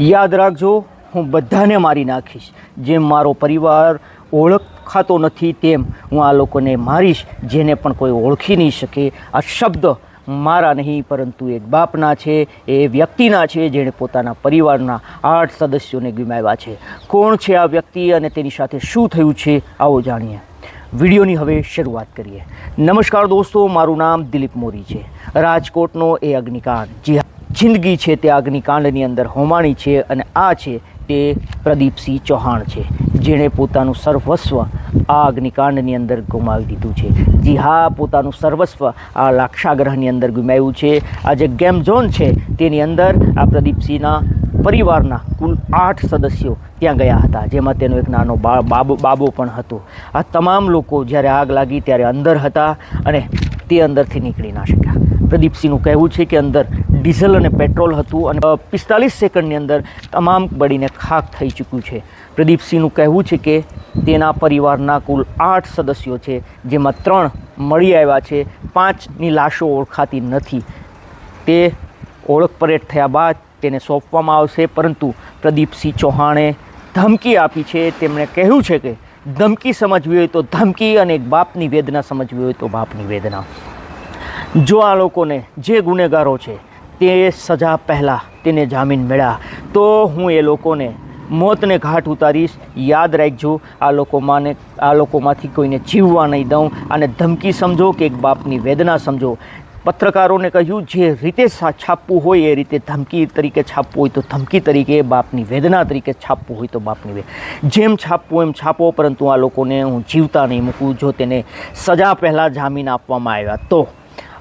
યાદ રાખજો, હું બધાને મારી નાખીશ. જેમ મારો પરિવાર ઓળખાતો નથી, તેમ હું આ લોકોને મારીશ, જેને પણ કોઈ ઓળખી નહીં શકે. આ શબ્દ મારા નહીં, પરંતુ એક બાપના છે, એ વ્યક્તિના છે, જેણે પોતાના પરિવારના આઠ સદસ્યોને ગુમાવ્યા છે. કોણ છે આ વ્યક્તિ અને તેની સાથે શું થયું છે, આવો જાણીએ. વિડીયોની હવે શરૂઆત કરીએ. નમસ્કાર દોસ્તો, મારું નામ દિલીપ મોરી છે. રાજકોટનો એ અગ્નિકાંડ. જી જિંદગી છે તે અગ્નિકાંડની અંદર હોમાણી છે અને આ છે તે પ્રદીપસિંહ ચૌહાણ છે, જેણે પોતાનું સર્વસ્વ આ અગ્નિકાંડની અંદર ગુમાવી દીધું છે. જી હા, પોતાનું સર્વસ્વ આ લાક્ષાગ્રહની અંદર ગુમાવ્યું છે. આ જે ગેમ ઝોન છે તેની અંદર આ પ્રદીપસિંહના પરિવારના કુલ આઠ સદસ્યો ત્યાં ગયા હતા, જેમાં તેનો એક નાનો બાબો બાબો પણ હતો. આ તમામ લોકો જ્યારે આગ લાગી ત્યારે અંદર હતા અને તે અંદરથી નીકળી ના શક્યા. પ્રદીપસિંહનું કહેવું છે કે અંદર ડીઝલ અને પેટ્રોલ હતું અને પિસ્તાલીસ સેકન્ડની અંદર તમામ બળીને ખાક થઈ ચૂક્યું છે. પ્રદીપસિંહનું કહેવું છે કે તેના પરિવારના કુલ આઠ સદસ્યો છે, જેમાં ત્રણ મળી આવ્યા છે, પાંચની લાશો ઓળખાતી નથી. તે ઓળખ પરેડ થયા બાદ તેને સોંપવામાં આવશે, પરંતુ પ્રદીપસિંહ ચૌહાણે ધમકી આપી છે. તેમણે કહ્યું છે કે ધમકી સમજવી હોય તો ધમકી અને એક બાપની વેદના સમજવી હોય તો બાપની વેદના. જો આ લોકોને જે ગુનેગારો છે, તે સજા પહેલાં તેને જામીન મળ્યા. તો હું એ લોકોને મોતને ઘાટ ઉતારીશ. યાદ રાખજો, આ લોકોમાંને, આ લોકોમાંથી કોઈને જીવવા નહીં દઉં. અને ધમકી સમજો કે એક બાપની વેદના સમજો. પત્રકારોને કહ્યું, જે રીતે છાપવું હોય એ રીતે ધમકી તરીકે છાપવું હોય તો ધમકી તરીકે, બાપની વેદના તરીકે છાપવું હોય તો બાપની વેદના જેમ છાપવું એમ છાપો, પરંતુ આ લોકોને હું જીવતા નહીં મૂકું. જો તેને સજા પહેલાં જામીન આપવામાં આવ્યા તો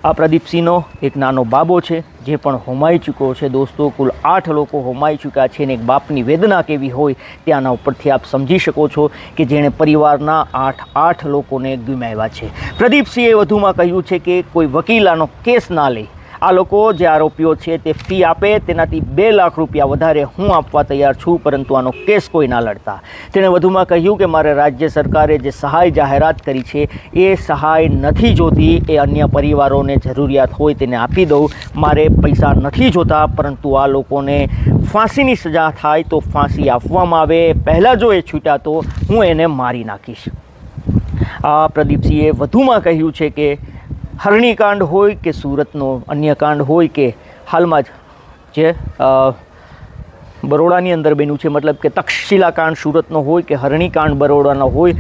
આ પ્રદીપસિંહનો એક નાનો બાબો છે, જે પણ હોમાઈ ચૂક્યો છે. દોસ્તો, કુલ આઠ લોકો હોમાઈ ચૂક્યા છે અને એક બાપની વેદના કેવી હોય ત્યાંના ઉપરથી આપ સમજી શકો છો કે જેણે પરિવારના આઠ આઠ લોકોને ગુમાવ્યા છે. પ્રદીપસિંહે વધુમાં કહ્યું છે કે કોઈ વકીલાનો કેસ ના લે. આ લોકો જે આરોપીઓ છે તે ફી આપે, તેનાથી બે લાખ રૂપિયા વધારે હું આપવા તૈયાર છું, પરંતુ આનો કેસ કોઈ ના લડતા. તેણે વધુમાં કહ્યું કે મારે રાજ્ય સરકારે જે સહાય જાહેરાત કરી છે, એ સહાય નથી જોતી, એ અન્ય પરિવારોને જરૂરિયાત હોય તેને આપી દઉં. મારે પૈસા નથી જોતા, પરંતુ આ લોકોને ફાંસીની સજા થાય તો ફાંસી આપવામાં આવે. પહેલાં જો એ છૂટ્યા તો હું એને મારી નાખીશ. આ પ્રદીપસિંહે વધુમાં કહ્યું છે કે હરણીકાંડ હોય કે સુરતનો અન્ય કાંડ હોય કે હાલમાં જ જે બરોડાની અંદર બન્યું છે, મતલબ કે તક્ષશિલા કાંડ સુરતનો હોય કે હરણીકાંડ બરોડાનો હોય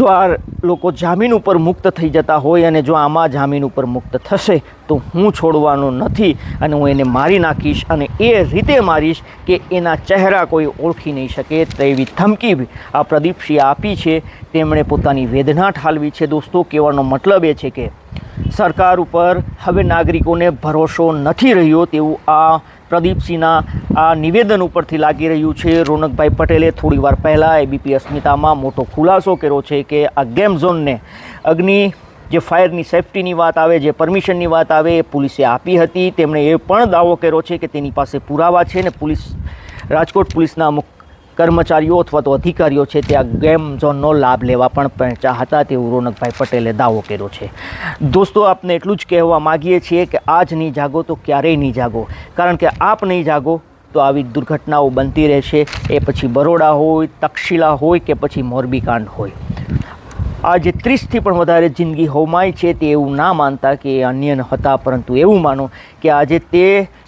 જો આ લોકો જામીન ઉપર મુક્ત થઈ જતા હોય અને જો આમાં જામીન ઉપર મુક્ત થશે, તો હું છોડવાનો નથી અને હું એને મારી નાખીશ અને એ રીતે મારીશ કે એના ચહેરા કોઈ ઓળખી નહીં શકે તેવી ધમકી આ પ્રદીપસિંહે આપી છે. તેમણે પોતાની વેદના ઠાલવી છે. દોસ્તો, કહેવાનો મતલબ એ છે કે સરકાર ઉપર હવે નાગરિકોને ભરોસો નથી રહ્યો તેવું આ પ્રદીપસિંહના આ નિવેદન ઉપરથી લાગી રહ્યું છે. રોનકભાઈ પટેલે થોડીવાર પહેલાં એબીપી અસ્મિતામાં મોટો ખુલાસો કર્યો છે કે આ ગેમ ઝોનને અગ્નિ જે ફાયરની સેફટીની વાત આવે, જે પરમિશનની વાત આવે એ પોલીસે આપી હતી. તેમણે એ પણ દાવો કર્યો છે કે તેની પાસે પુરાવા છે ને પોલીસ, રાજકોટ પોલીસના અમુક કર્મચારીઓ અથવા તો અધિકારીઓ છે તે આ ગેમ ઝોનનો લાભ લેવા પણ પહોંચ્યા હતા. તેવું રોનકભાઈ પટેલે દાવો કર્યો છે. દોસ્તો, આપને એટલું જ કહેવા માગીએ છીએ કે આજ નહીં જાગો તો ક્યારેય નહીં જાગો. કારણ કે આપ નહીં જાગો તો આવી દુર્ઘટનાઓ બનતી રહેશે. એ પછી બરોડા હોય, તક્ષશિલા હોય કે પછી મોરબી કાંડ હોય. આ જે ત્રીસથી પણ વધારે જિંદગી હોમાય છે તે એવું ના માનતા કે અન્ય હતા, પરંતુ એવું માનો કે આજે તે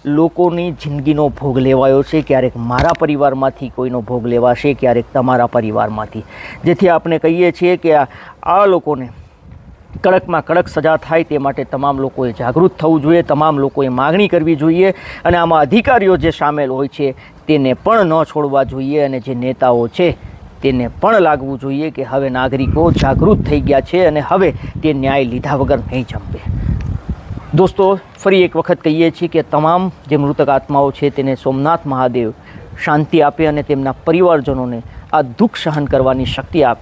લોકોની જિંદગીનો ભોગ લેવાયો છે. ક્યારેક મારા પરિવારમાંથી કોઈનો ભોગ લેવાશે, ક્યારેક તમારા પરિવારમાંથી. જેથી આપણે કહીએ છીએ કે આ લોકોને કડકમાં કડક સજા થાય તે માટે તમામ લોકોએ જાગૃત થવું જોઈએ, તમામ લોકોએ માગણી કરવી જોઈએ અને આમાં અધિકારીઓ જે સામેલ હોય છે તેને પણ ન છોડવા જોઈએ અને જે નેતાઓ છે તેને પણ લાગવું જોઈએ કે હવે નાગરિકો જાગૃત થઈ ગયા છે અને હવે તે ન્યાય લીધા વગર નહીં જંપે. દોસ્તો, ફરી એક વખત કહીએ છીએ કે તમામ જે મૃતક આત્માઓ છે તેને સોમનાથ મહાદેવ શાંતિ આપે અને તેમના પરિવારજનોને આ દુઃખ સહન કરવાની શક્તિ આપે.